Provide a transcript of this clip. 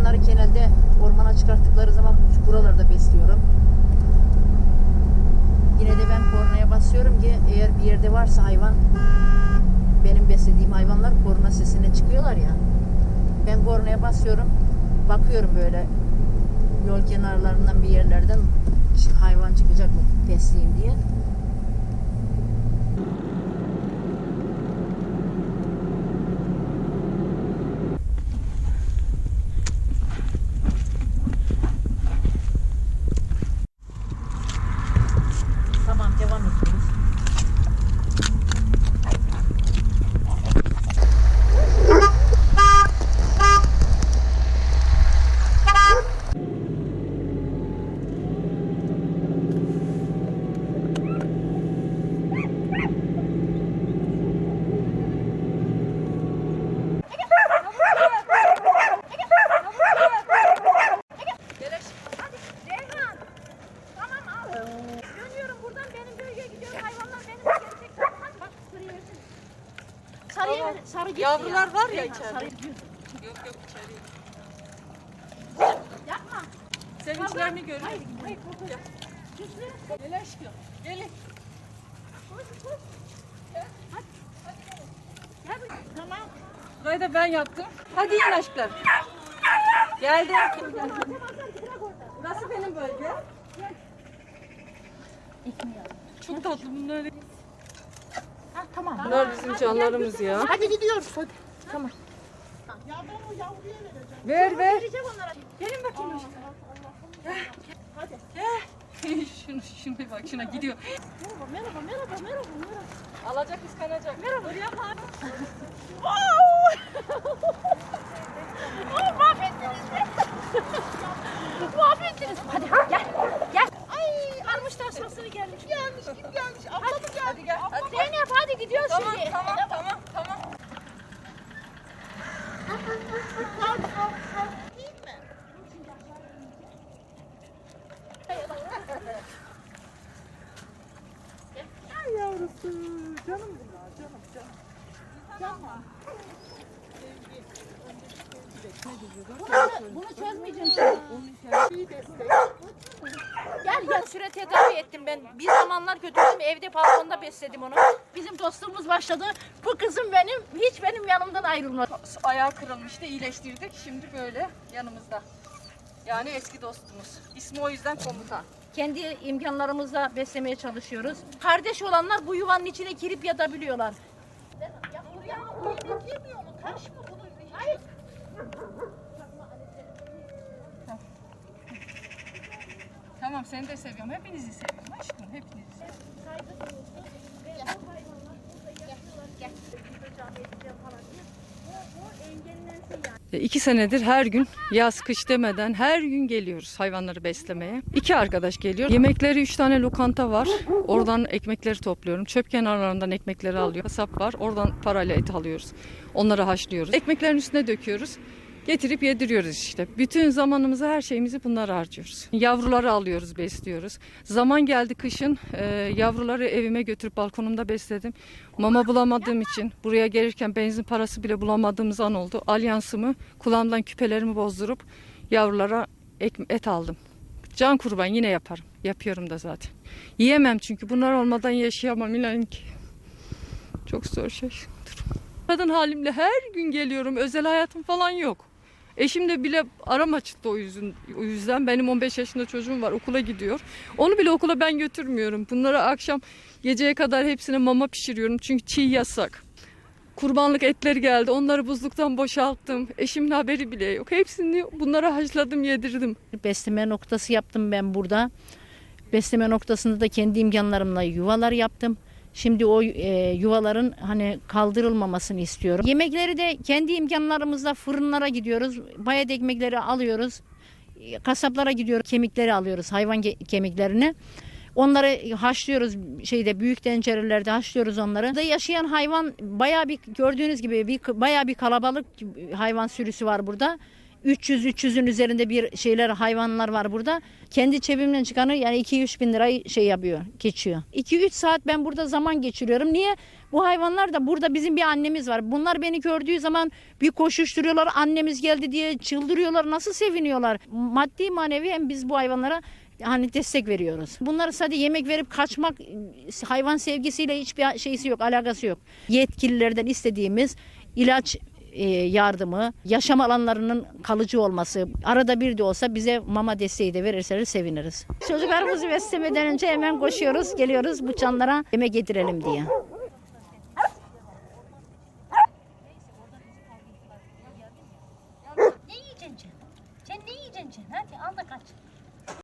Hayvanları genelde ormana çıkarttıkları zaman buralarda besliyorum. Yine de ben kornaya basıyorum ki eğer bir yerde varsa hayvan benim beslediğim hayvanlar korna sesine çıkıyorlar ya. Ben kornaya basıyorum. Bakıyorum böyle yol kenarlarından bir yerlerden hayvan çıkacak mı besleyeyim diye. Yavrular ya. var ya içeride. Yok yok içeri. Yapma. Sevinçlerini görün. Hayır, hayır. Süslü. Gel aşkım. Gelin. Koş, koş. Hadi. Hadi. Gel. Tamam. Burayı da ben yaptım. Hadi yiyin aşklar. Geldim. Burası benim bölge. Çok tatlı bunlar. Tamam. Bunlar bizim canlarımız ya. Hadi gidiyoruz. Hadi. Tamam. Ver ver. Vereceğim onlara. Gelin bakayım. aşkım. şunu şuna bak şuna gidiyor. Merhaba, merhaba, merhaba, merhaba, merhaba. Alacak kıskanacak. Merhaba. Dur yapma. Oh, mahvettiniz beni. mahvettiniz. Hadi gel, gel. Sırasını gelmiş. Gelmiş, kim gelmiş? Abla mı geldi? Hadi gel. Hadi gel. Zeynep hadi gidiyoruz Tamam şimdi. tamam tamam tamam. Ay yavrusu. Canım bunlar canım canım. Bunu, bunu çözmeyeceğim şimdi. Gel gel süre tedavi ettim ben. Bir zamanlar götürdüm evde balkonda besledim onu. Bizim dostluğumuz başladı. Bu kızım benim hiç benim yanımdan ayrılmadı. Ayağı kırılmıştı iyileştirdik. Şimdi böyle yanımızda. Yani eski dostumuz. İsmi o yüzden komutan. Kendi imkanlarımızla beslemeye çalışıyoruz. Kardeş olanlar bu yuvanın içine girip yatabiliyorlar. Ya buraya bu yemek yemiyor mu? Taş mı bunu? Hayır. Tamam seni de seviyorum. Hepinizi seviyorum aşkım. Hepinizi seviyorum. İki senedir her gün yaz kış demeden her gün geliyoruz hayvanları beslemeye. İki arkadaş geliyor. Yemekleri üç tane lokanta var. Oradan ekmekleri topluyorum. Çöp kenarlarından ekmekleri alıyor. Kasap var. Oradan parayla et alıyoruz. Onları haşlıyoruz. Ekmeklerin üstüne döküyoruz. Getirip yediriyoruz işte. Bütün zamanımızı, her şeyimizi bunlara harcıyoruz. Yavruları alıyoruz, besliyoruz. Zaman geldi kışın e, yavruları evime götürüp balkonumda besledim. Mama bulamadığım için buraya gelirken benzin parası bile bulamadığımız an oldu. Alyansımı, kulağımdan küpelerimi bozdurup yavrulara ek- et aldım. Can kurban yine yaparım. Yapıyorum da zaten. Yiyemem çünkü bunlar olmadan yaşayamam inan ki. Çok zor şey. Kadın halimle her gün geliyorum. Özel hayatım falan yok. Eşim de bile arama çıktı o yüzden, o yüzden. Benim 15 yaşında çocuğum var okula gidiyor. Onu bile okula ben götürmüyorum. Bunlara akşam geceye kadar hepsine mama pişiriyorum. Çünkü çiğ yasak. Kurbanlık etler geldi. Onları buzluktan boşalttım. Eşimin haberi bile yok. Hepsini bunlara haşladım, yedirdim. Besleme noktası yaptım ben burada. Besleme noktasında da kendi imkanlarımla yuvalar yaptım. Şimdi o e, yuvaların hani kaldırılmamasını istiyorum. Yemekleri de kendi imkanlarımızla fırınlara gidiyoruz. Bayat ekmekleri alıyoruz. E, Kasaplara gidiyoruz. Kemikleri alıyoruz. Hayvan ke- kemiklerini. Onları haşlıyoruz şeyde büyük tencerelerde haşlıyoruz onları. Burada yaşayan hayvan bayağı bir gördüğünüz gibi bir bayağı bir kalabalık hayvan sürüsü var burada. 300-300'ün üzerinde bir şeyler hayvanlar var burada. Kendi cebimden çıkanı yani 2-3 bin lirayı şey yapıyor, geçiyor. 2-3 saat ben burada zaman geçiriyorum. Niye? Bu hayvanlar da burada bizim bir annemiz var. Bunlar beni gördüğü zaman bir koşuşturuyorlar. Annemiz geldi diye çıldırıyorlar. Nasıl seviniyorlar? Maddi manevi hem biz bu hayvanlara hani destek veriyoruz. Bunları sadece yemek verip kaçmak hayvan sevgisiyle hiçbir şeysi yok, alakası yok. Yetkililerden istediğimiz ilaç yardımı, yaşam alanlarının kalıcı olması, arada bir de olsa bize mama desteği de verirseler seviniriz. Çocuklarımızı beslemeden önce hemen koşuyoruz, geliyoruz bu canlara yemek yedirelim diye.